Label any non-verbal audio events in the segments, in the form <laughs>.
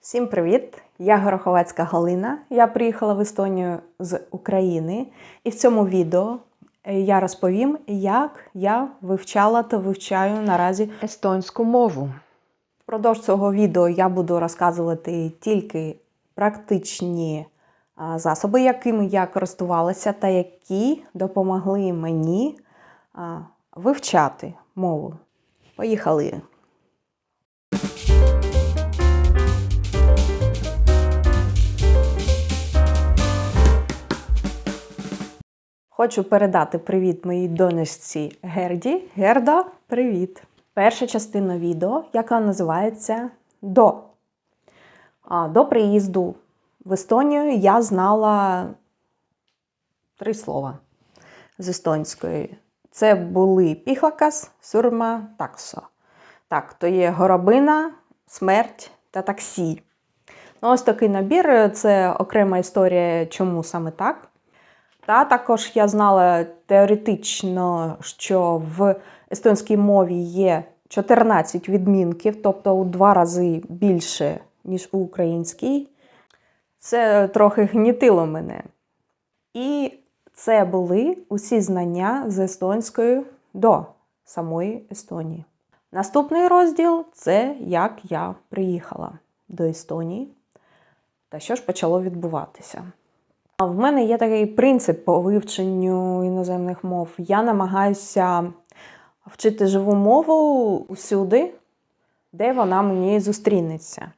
Всім привіт! Я Гороховецька Галина. Я приїхала в Естонію з України, і в цьому відео е, я розповім, як я вивчала та вивчаю наразі естонську мову. Впродовж цього відео я буду розказувати тільки практичні засоби, якими я користувалася, та які допомогли мені вивчати мову. Поїхали! Хочу передати привіт моїй донечці Герді. Герда, привіт! Перша частина відео, яка називається До. До приїзду в Естонію я знала три слова з естонської. Це були піхлакас, сурма, таксо. Так, то є горобина, смерть та таксі. Ну, ось такий набір це окрема історія, чому саме так. Та також я знала теоретично, що в естонській мові є 14 відмінків, тобто у два рази більше, ніж у українській. Це трохи гнітило мене. І це були усі знання з естонською до самої Естонії. Наступний розділ це як я приїхала до Естонії та що ж почало відбуватися. В мене є такий принцип по вивченню іноземних мов. Я намагаюся вчити живу мову усюди, де вона мені зустрінеться.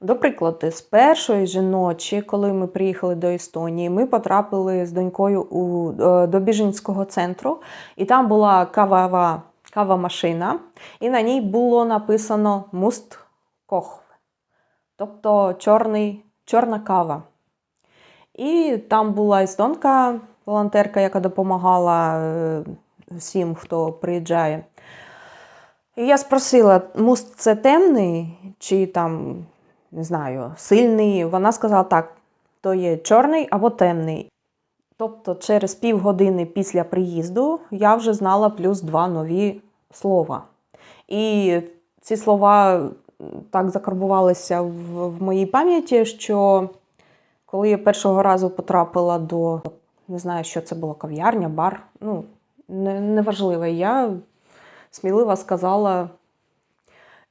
До прикладу, з першої ж ночі, коли ми приїхали до Естонії, ми потрапили з донькою у, е, до біженського центру, і там була кавова кава-машина, і на ній було написано муст кох, тобто чорний, чорна кава. І там була естонка, волонтерка, яка допомагала е, всім, хто приїжджає. І я спросила, муст це темний чи там, не знаю, сильний. Вона сказала так, то є чорний або темний. Тобто, через півгодини після приїзду я вже знала плюс два нові слова. І ці слова так закарбувалися в, в моїй пам'яті, що коли я першого разу потрапила до, не знаю, що це було, кав'ярня, бар, ну, не- неважливо, я сміливо сказала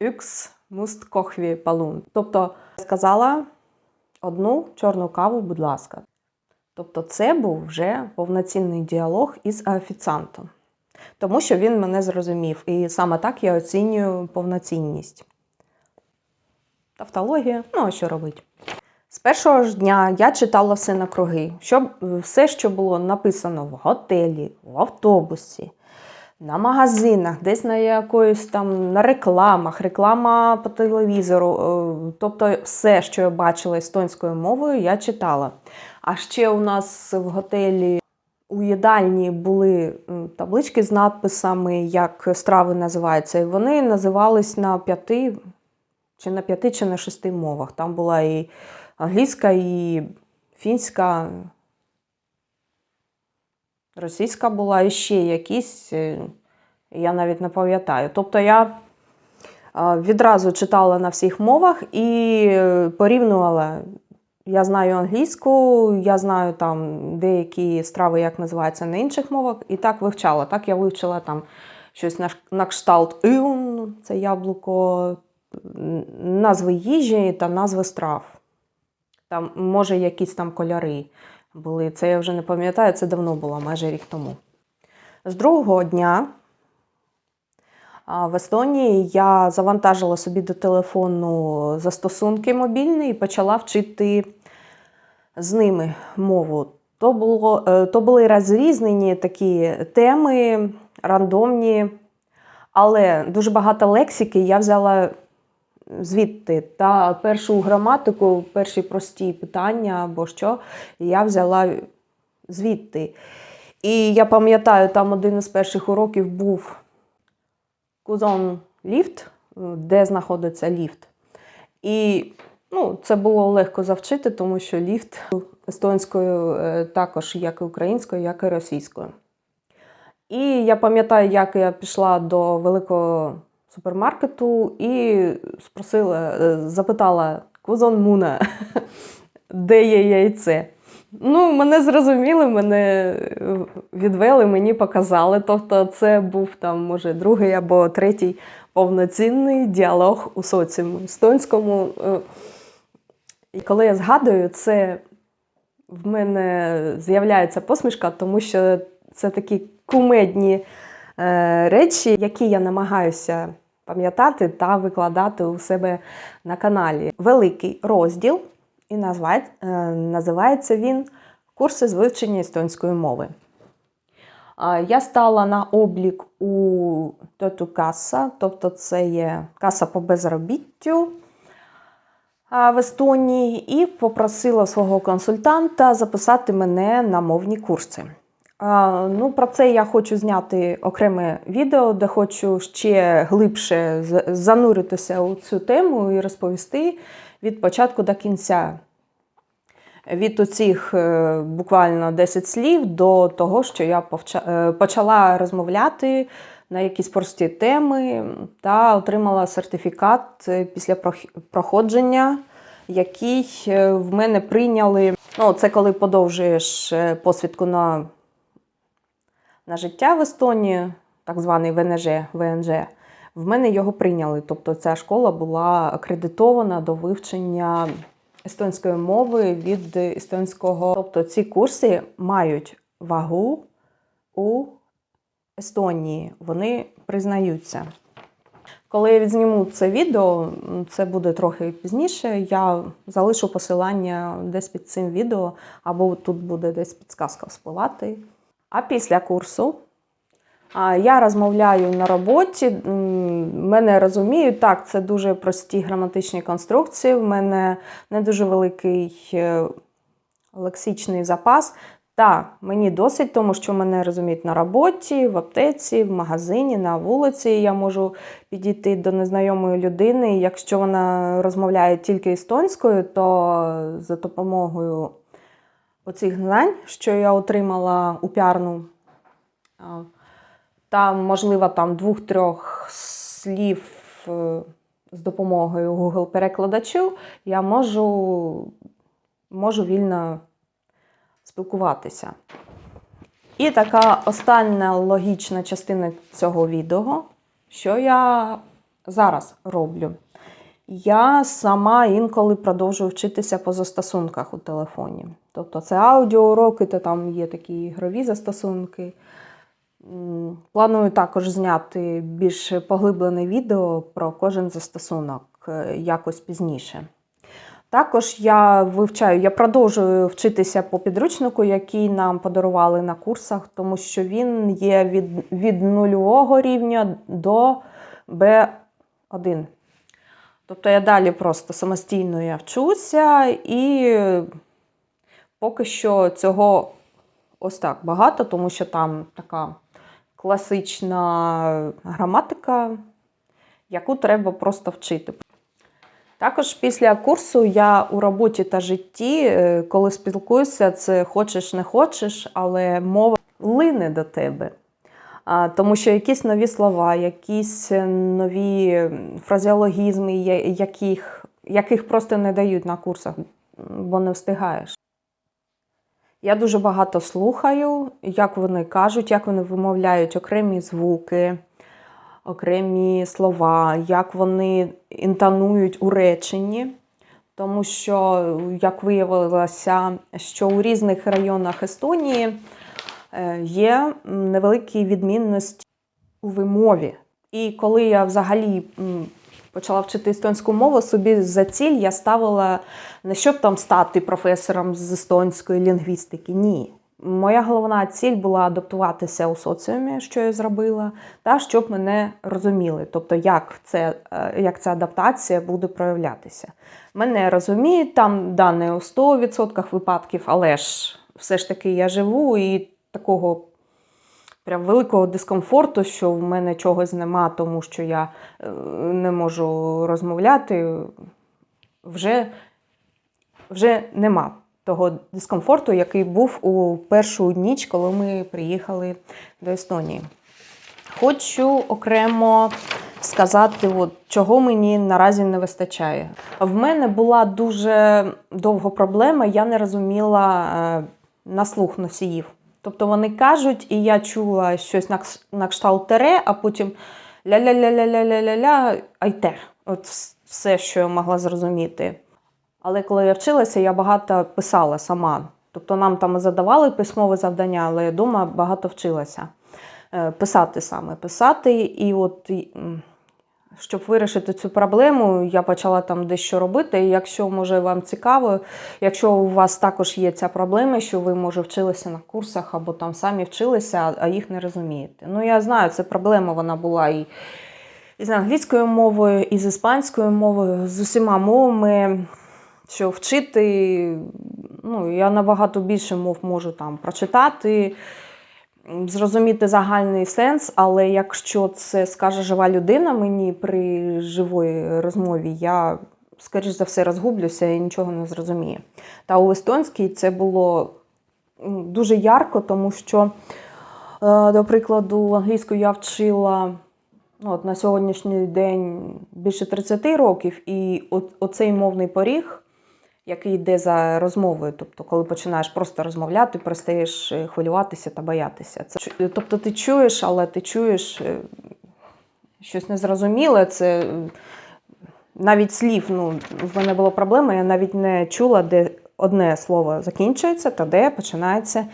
«Ykс must kohvi palun». Тобто сказала одну чорну каву, будь ласка. Тобто це був вже повноцінний діалог із офіціантом, тому що він мене зрозумів. І саме так я оцінюю повноцінність. Тавтологія, ну а що робити? З першого ж дня я читала все на круги, щоб все, що було написано в готелі, в автобусі, на магазинах, десь на якоїсь там на рекламах, реклама по телевізору. е, Тобто все, що я бачила естонською мовою, я читала. А ще у нас в готелі у їдальні були таблички з надписами, як страви називаються, і вони називались на п'яти чи на п'яти, чи на шести мовах. Там була і англійська, і фінська, російська була, і ще якісь, е, я навіть не пам'ятаю. Тобто я е, відразу читала на всіх мовах і е, порівнювала. Я знаю англійську, я знаю там деякі страви, як називаються на інших мовах, і так вивчала. Так я вивчила там щось на, кшталт «ун», це яблуко, назви їжі та назви страв. Там, може, якісь там кольори були. Це я вже не пам'ятаю, це давно було, майже рік тому. З другого дня в Естонії я завантажила собі до телефону застосунки мобільні і почала вчити з ними мову. То, було, е, то були розрізнені такі теми, рандомні, але дуже багато лексики я взяла звідти. Та першу граматику, перші прості питання або що, я взяла звідти. І я пам'ятаю, там один із перших уроків був кузон ліфт, де знаходиться ліфт. І ну, це було легко завчити, тому що ліфт естонською е, також як і українською, як і російською. І я пам'ятаю, як я пішла до великого супермаркету і спросила, е, запитала Кузон Муна, <laughs> де є яйце. Ну, мене зрозуміли, мене е, відвели, мені показали. Тобто, це був там, може, другий або третій повноцінний діалог у соціумі естонському. Е, І коли я згадую, це в мене з'являється посмішка, тому що це такі кумедні речі, які я намагаюся пам'ятати та викладати у себе на каналі. Великий розділ, і е, називається він Курси з вивчення естонської мови. Я стала на облік у Тоту Каса, тобто це є каса по безробіттю в Естонії, і попросила свого консультанта записати мене на мовні курси. Ну, про це я хочу зняти окреме відео, де хочу ще глибше зануритися у цю тему і розповісти від початку до кінця. Від оцих е, буквально 10 слів до того, що я е, почала розмовляти на якісь прості теми та отримала сертифікат е, після проходження, який в мене прийняли. Ну, це коли подовжуєш посвідку на, на життя в Естонії, так званий ВНЖ, ВНЖ. В мене його прийняли. Тобто ця школа була акредитована до вивчення естонської мови від естонського.Тобто ці курси мають вагу у Естонії. Вони признаються. Коли я відзніму це відео, це буде трохи пізніше. Я залишу посилання десь під цим відео, або тут буде десь підсказка вспливати. А після курсу я розмовляю на роботі. Мене розуміють, так, це дуже прості граматичні конструкції. В мене не дуже великий е, лексичний запас. Та мені досить, тому що мене розуміють на роботі, в аптеці, в магазині, на вулиці. Я можу підійти до незнайомої людини. Якщо вона розмовляє тільки естонською, то за допомогою оцих знань, що я отримала у піарну, а, та, можливо, там двох-трьох слів е, з допомогою Google-перекладачів, я можу, можу вільно спілкуватися. І така остання логічна частина цього відео, що я зараз роблю. Я сама інколи продовжую вчитися по застосунках у телефоні. Тобто це аудіоуроки, то там є такі ігрові застосунки. Планую також зняти більш поглиблене відео про кожен застосунок е, якось пізніше. Також я вивчаю, я продовжую вчитися по підручнику, який нам подарували на курсах, тому що він є від, від нульового рівня до Б1. Тобто я далі просто самостійно я вчуся, і поки що цього ось так багато, тому що там така класична граматика, яку треба просто вчити. Також після курсу я у роботі та житті, е, коли спілкуюся, це хочеш не хочеш, але мова лине до тебе. Тому що якісь нові слова, якісь е, нові фразеологізми, яких, яких просто не дають на курсах, бо не встигаєш. Я дуже багато слухаю, як вони кажуть, як вони вимовляють окремі звуки, окремі слова, як вони інтонують у реченні. Тому що, як виявилося, що у різних районах Естонії є невеликі відмінності у вимові. І коли я взагалі почала вчити естонську мову, собі за ціль я ставила не щоб там стати професором з естонської лінгвістики. Ні. Моя головна ціль була адаптуватися у соціумі, що я зробила, та щоб мене розуміли. Тобто, як, це, е, як ця адаптація буде проявлятися. Мене розуміють там да, у 100% випадків, але ж все ж таки я живу і такого прям великого дискомфорту, що в мене чогось нема, тому що я е, не можу розмовляти, вже, вже нема того дискомфорту, який був у першу ніч, коли ми приїхали до Естонії. Хочу окремо сказати, от, чого мені наразі не вистачає. В мене була дуже довго проблема, я не розуміла е, на слух носіїв. Тобто вони кажуть, і я чула щось на, кшталт тере, а потім ля-ля-ля-ля-ля-ля-ля-ля, айте. От все, що я могла зрозуміти. Але коли я вчилася, я багато писала сама. Тобто нам там задавали письмове завдання, але я вдома багато вчилася Е, писати саме, писати. І от щоб вирішити цю проблему, я почала там дещо робити. І якщо може вам цікаво, якщо у вас також є ця проблема, що ви може вчилися на курсах або там самі вчилися, а їх не розумієте. Ну я знаю, це проблема вона була і, і з англійською мовою, і з іспанською мовою, з усіма мовами. Що вчити, ну, я набагато більше мов можу там прочитати, зрозуміти загальний сенс, але якщо це скаже жива людина мені при живої розмові, я, скоріш за все, розгублюся і нічого не зрозумію. Та у естонській це було дуже ярко, тому що, е, до прикладу, англійську я вчила ну, от на сьогоднішній день більше 30 років, і оцей мовний поріг який йде за розмовою. Тобто, коли починаєш просто розмовляти, перестаєш е, хвилюватися та боятися. Це, тобто ти чуєш, але ти чуєш е, щось незрозуміле. Це е, навіть слів. Ну, в мене була проблема, я навіть не чула, де одне слово закінчується та де починається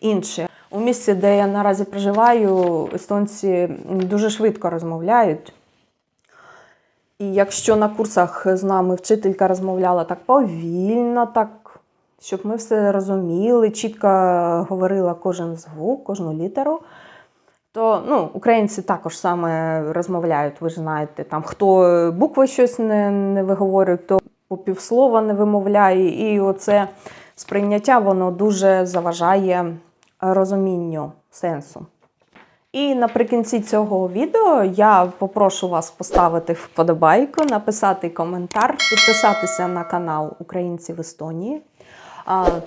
інше. У місці, де я наразі проживаю, естонці дуже швидко розмовляють. І якщо на курсах з нами вчителька розмовляла так повільно, так, щоб ми все розуміли, чітко говорила кожен звук, кожну літеру, то ну, українці також саме розмовляють, ви ж знаєте, там хто букви щось не, не виговорює, хто по півслова не вимовляє, і оце сприйняття воно дуже заважає розумінню сенсу. І наприкінці цього відео я попрошу вас поставити вподобайку, написати коментар, підписатися на канал Українці в Естонії,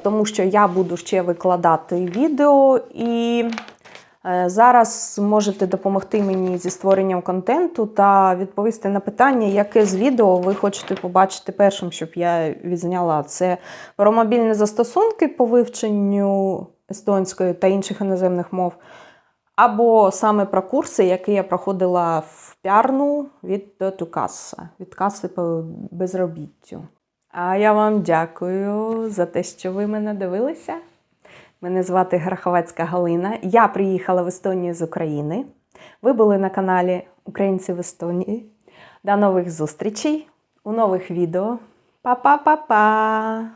тому що я буду ще викладати відео і е, зараз можете допомогти мені зі створенням контенту та відповісти на питання, яке з відео ви хочете побачити першим, щоб я відзняла. Це про мобільні застосунки по вивченню естонської та інших іноземних мов. Або саме про курси, які я проходила в піарну від Тукаса, від каси по безробіттю. А я вам дякую за те, що ви мене дивилися. Мене звати Граховецька Галина. Я приїхала в Естонію з України. Ви були на каналі Українці в Естонії. До нових зустрічей у нових відео. Па-па-па-па!